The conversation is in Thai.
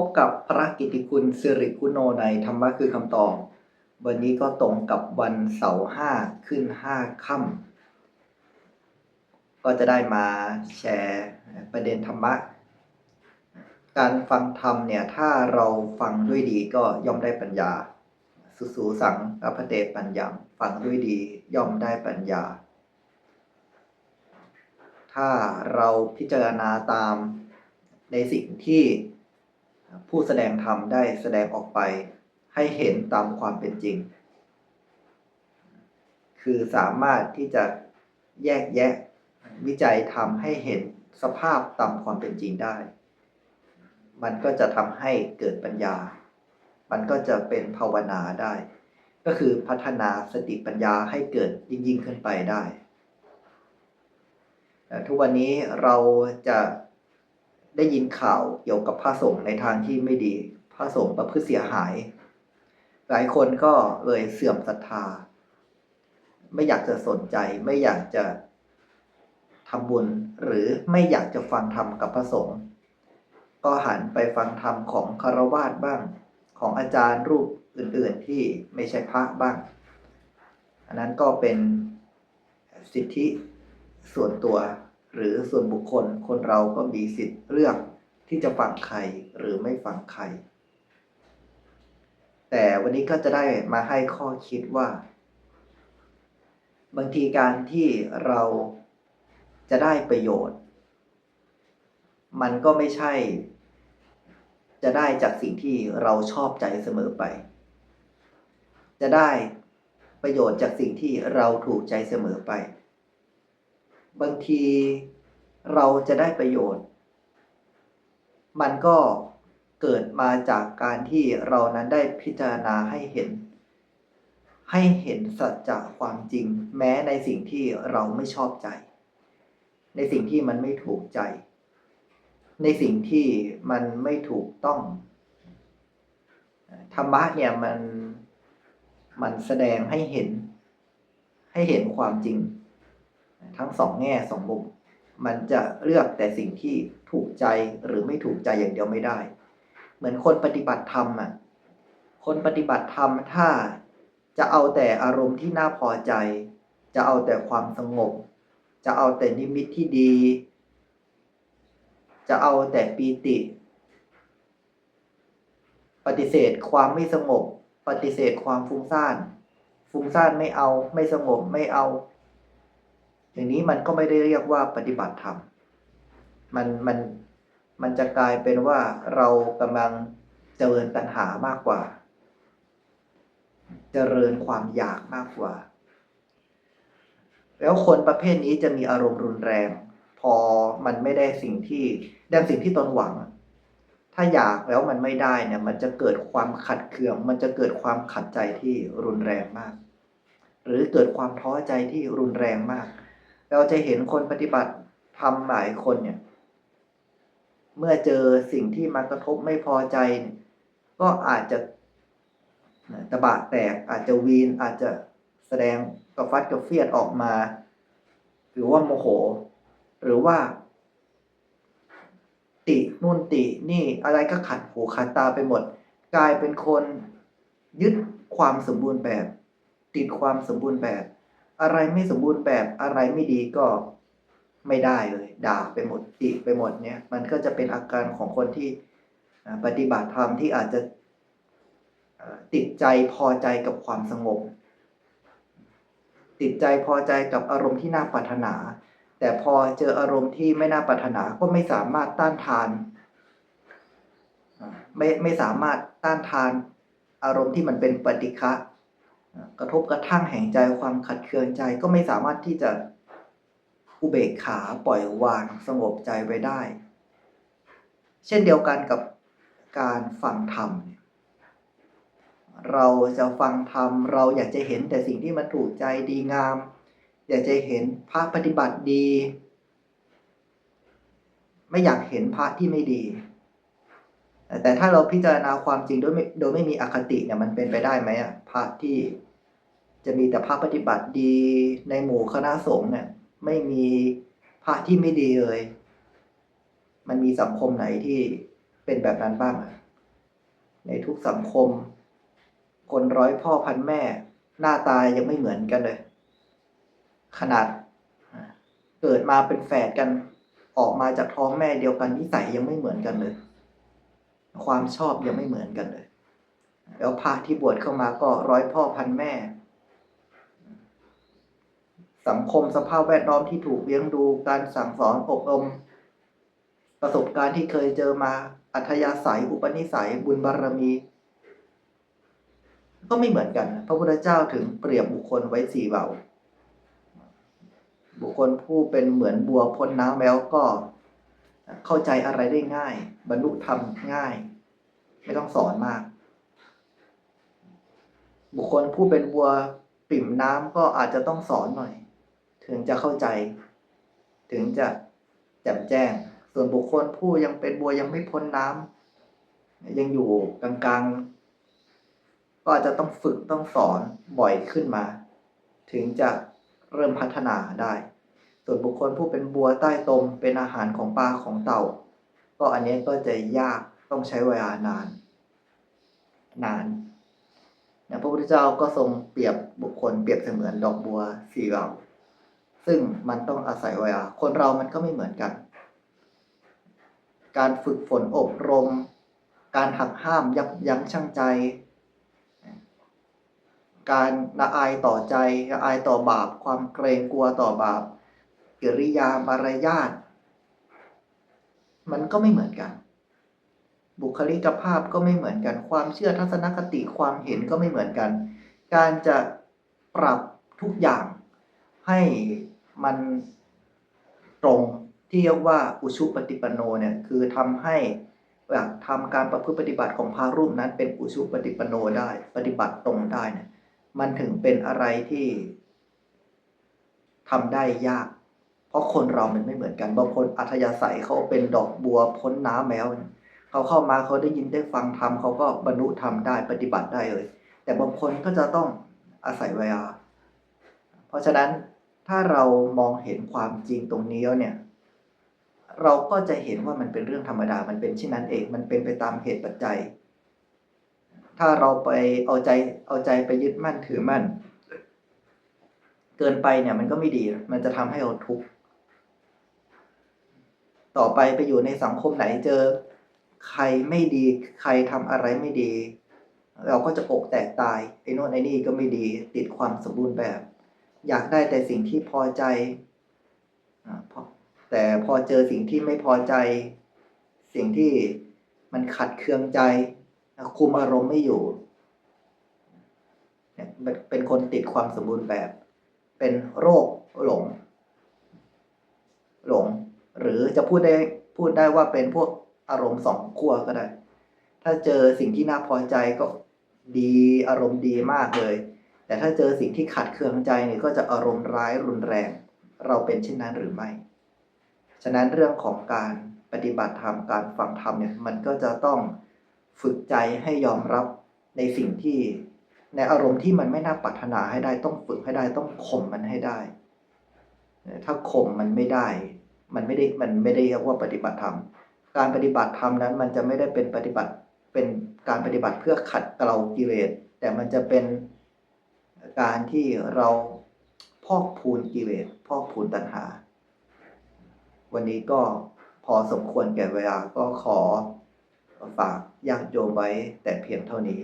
บกับพระกิติคุณสิริคุโนในธรรมะคือคำตอบ วันนี้ก็ตรงกับวันเสาร์ห้าขึ้นห้าค่ำก็จะได้มาแชร์ประเด็นธรรมะ การฟังธรรมเนี่ยถ้าเราฟังด้วยดีก็ย่อมได้ปัญญา สุสูสังอภเตปัญญาฟังด้วยดีย่อมได้ปัญญา ถ้าเราพิจารณาตามในสิ่งที่ ผู้แสดงธรรมได้แสดงออกไปให้เห็นตามความเป็นจริง คือสามารถที่จะแยกแยะวิจัยทำให้เห็นสภาพตามความเป็นจริงได้ มันก็จะทำให้เกิดปัญญา มันก็จะเป็นภาวนาได้ ก็คือพัฒนาสติปัญญาให้เกิดยิ่งยิ่งขึ้นไปได้ ทุกวันนี้เราจะ ได้ยินข่าวเกี่ยวกับพระสงฆ์ในทางที่ไม่ดี พระสงฆ์ประพฤติเสียหาย หลายคนก็เลยเสื่อมศรัทธา ไม่อยากจะสนใจ ไม่อยากจะทำบุญ หรือไม่อยากจะฟังธรรมกับพระสงฆ์ก็หันไปฟังธรรมของคารวาสบ้าง ของอาจารย์รูปอื่น ๆ ที่ไม่ใช่พระบ้าง อันนั้นก็เป็นสิทธิส่วนตัว หรือส่วนบุคคลคนเราก็มีสิทธิ์เลือกที่จะฟังใครหรือไม่ฟังใคร แต่วันนี้ก็จะได้มาให้ข้อคิดว่า บางทีการที่เราจะได้ประโยชน์ มันก็ไม่ใช่ จะได้จากสิ่งที่เราชอบใจเสมอไป จะได้ประโยชน์จากสิ่งที่เราถูกใจเสมอไป บางทีเราจะได้ประโยชน์ มันก็เกิดมาจากการที่เรานั้นได้พิจารณาให้เห็น ให้เห็นสัจจะความจริง แม้ในสิ่งที่เราไม่ชอบใจ ในสิ่งที่มันไม่ถูกใจ ในสิ่งที่มันไม่ถูกต้องธรรมะเนี่ยมันมันแสดงให้เห็นให้เห็นความจริง ทั้งสองแง่สองมุม มันจะเลือกแต่สิ่งที่ถูกใจหรือไม่ถูกใจอย่างเดียวไม่ได้ เหมือนคนปฏิบัติธรรมอะคนปฏิบัติธรรมถ้าจะเอาแต่อารมณ์ที่น่าพอใจ จะเอาแต่ความสงบ จะเอาแต่นิมิตที่ดี จะเอาแต่ปีติ ปฏิเสธความไม่สงบ ปฏิเสธความฟุ้งซ่าน ฟุ้งซ่านไม่เอาไม่สงบไม่เอา อย่างนี้มันก็ไม่ได้เรียกว่าปฏิบัติธรรมมันมันมันจะกลายเป็นว่าเรากำลังเจริญตัณหามากกว่า เจริญความอยากมากกว่า แล้วคนประเภทนี้จะมีอารมณ์รุนแรง พอมันไม่ได้สิ่งที่ได้สิ่งที่ตนหวัง ถ้าอยากแล้วมันไม่ได้เนี่ยมันจะเกิดความขัดเคือง มันจะเกิดความขัดใจที่รุนแรงมาก หรือเกิดความท้อใจที่รุนแรงมาก เราจะเห็นคนปฏิบัติทำหลายคนเนี่ย เมื่อเจอสิ่งที่มากระทบไม่พอใจ ก็อาจจะตะบะแตกอาจจะวีนอาจจะแสดงกระฟัดกระเฟียดออกมา หรือว่าโมโห หรือว่า ตินู่นตินี่อะไรก็ขัดหูขัดตาไปหมด กลายเป็นคนยึดความสมบูรณ์แบบ ติดความสมบูรณ์แบบ อะไรไม่สมบูรณ์แบบอะไรไม่ดีก็ไม่ได้เลย ด่าไปหมดติไปหมดเนี่ย มันก็จะเป็นอาการของคนที่ปฏิบัติธรรมที่อาจจะติดใจพอใจกับความสงบ ติดใจพอใจกับอารมณ์ที่น่าปรารถนา แต่พอเจออารมณ์ที่ไม่น่าปรารถนาก็ไม่สามารถต้านทานไม่ไม่สามารถต้านทานอารมณ์ที่มันเป็นปฏิฆะ กระทบกระทั่งแห่งใจความขัดเคืองใจก็ไม่สามารถที่จะอุเบกขาปล่อยวางสงบใจไว้ได้ เช่นเดียวกันกับการฟังธรรม เราจะฟังธรรม เราอยากจะเห็นแต่สิ่งที่มันถูกใจดีงาม อยากจะเห็นพระปฏิบัติดี ไม่อยากเห็นพระที่ไม่ดี แต่ถ้าเราพิจารณาความจริงโดยไม่โดยไม่มีอคติเนี่ยมันเป็นไปได้ไหมอะพระที่จะมีแต่พระปฏิบัติดีในหมู่คณะสงฆ์เนี่ย ไม่มีพระที่ไม่ดีเลย มันมีสังคมไหนที่เป็นแบบนั้นบ้างอะในทุกสังคม คนร้อยพ่อพันแม่ หน้าตายังไม่เหมือนกันเลย ขนาดเกิดมาเป็นแฝดกัน ออกมาจากท้องแม่เดียวกันนิสัยยังไม่เหมือนกันเลย ความชอบยังไม่เหมือนกันเลย แล้วพระที่บวชเข้ามาก็ร้อยพ่อพันแม่ สังคมสภาพแวดล้อมที่ถูกเลี้ยงดูการสั่งสอนอบรม ประสบการณ์ที่เคยเจอมาอัธยาศัยอุปนิสัยบุญบารมี ก็ไม่เหมือนกัน พระพุทธเจ้าถึงเปรียบบุคคลไว้สี่เบาบุคคลผู้เป็นเหมือนบัวพ้นน้ำแล้วก็ เข้าใจอะไรได้ง่าย บรรลุธรรมง่าย ไม่ต้องสอนมาก บุคคลผู้เป็นบัวปิ่มน้ำก็อาจจะต้องสอนหน่อย ถึงจะเข้าใจ ถึงจะแจ่มแจ้ง ส่วนบุคคลผู้ยังเป็นบัวยังไม่พ้นน้ำยังอยู่กลางๆ ก็อาจจะต้องฝึกต้องสอนบ่อยขึ้นมา ถึงจะเริ่มพัฒนาได้ ส่วนบุคคลผู้เป็นบัวใต้ตมเป็นอาหารของปลาของเต่า ก็อันนี้ก็จะยากต้องใช้เวลานาน นานนะพระพุทธเจ้าก็ทรงเปรียบบุคคลเปรียบเสมือนดอกบัวสี่เหล่า ซึ่งมันต้องอาศัยเวลา คนเรามันก็ไม่เหมือนกัน การฝึกฝนอบรม การหักห้ามยับยั้งชั่งใจ การละอายต่อใจละอายต่อบาป ความเกรงกลัวต่อบาป กิริยามารยาทมันก็ไม่เหมือนกัน บุคลิกภาพก็ไม่เหมือนกัน ความเชื่อทัศนคติความเห็นก็ไม่เหมือนกัน การจะปรับทุกอย่างให้มันตรงที่เรียกว่าอุชุปฏิปโนเนี่ยคือทำให้แบบทำการประพฤติปฏิบัติของพระรูปนั้น เป็นอุชุปฏิปโนได้ ปฏิบัติตรงได้เนี่ยมันถึงเป็นอะไรที่ทำได้ยาก เพราะคนเรามันไม่เหมือนกัน บางคนอัธยาศัยเขาเป็นดอกบัวพ้นน้ำแล้วเขาเข้ามาเขาได้ยินได้ฟังธรรมเขาก็บรรลุธรรมได้ปฏิบัติได้เลย แต่บางคนก็จะต้องอาศัยเวลา เพราะฉะนั้นถ้าเรามองเห็นความจริงตรงนี้แล้วเนี่ยเราก็จะเห็นว่ามันเป็นเรื่องธรรมดา มันเป็นเช่นนั้นเอง มันเป็นไปตามเหตุปัจจัย ถ้าเราไปเอาใจเอาใจไปยึดมั่นถือมั่น เกินไปเนี่ยมันก็ไม่ดี มันจะทำให้เราทุกข์ ต่อไปไปอยู่ในสังคมไหนเจอ ใครไม่ดีใครทำอะไรไม่ดี เราก็จะอกแตกตายไอ้โน่นไอ้นี่ก็ไม่ดีติดความสมบูรณ์แบบ อยากได้แต่สิ่งที่พอใจแต่พอเจอสิ่งที่ไม่พอใจ สิ่งที่มันขัดเคืองใจ คุมอารมณ์ไม่อยู่เนี่ยเป็นคนติดความสมบูรณ์แบบ เป็นโรคหลง หลง หรือจะพูดได้พูดได้ว่าเป็นพวกอารมณ์สองขั้วก็ได้ ถ้าเจอสิ่งที่น่าพอใจก็ดีอารมณ์ดีมากเลย แต่ถ้าเจอสิ่งที่ขัดเคืองใจเนี่ยก็จะอารมณ์ร้ายรุนแรง เราเป็นเช่นนั้นหรือไม่ ฉะนั้นเรื่องของการปฏิบัติธรรมการฟังธรรมเนี่ยมันก็จะต้องฝึกใจให้ยอมรับในสิ่งที่ในอารมณ์ที่มันไม่น่าปรารถนาให้ได้ต้องฝึกให้ได้ต้องข่มมันให้ได้ ถ้าข่มมันไม่ได้ มันไม่ได้มันไม่ได้เรียกว่าปฏิบัติธรรม การปฏิบัติธรรมนั้นมันจะไม่ได้เป็นปฏิบัติเป็นการปฏิบัติเพื่อขัดเกลากิเลสแต่มันจะเป็นการที่เราพอกพูนกิเลสพอกพูนตัณหา วันนี้ก็พอสมควรแก่เวลาก็ขอฝากญาติโยมไว้แต่เพียงเท่านี้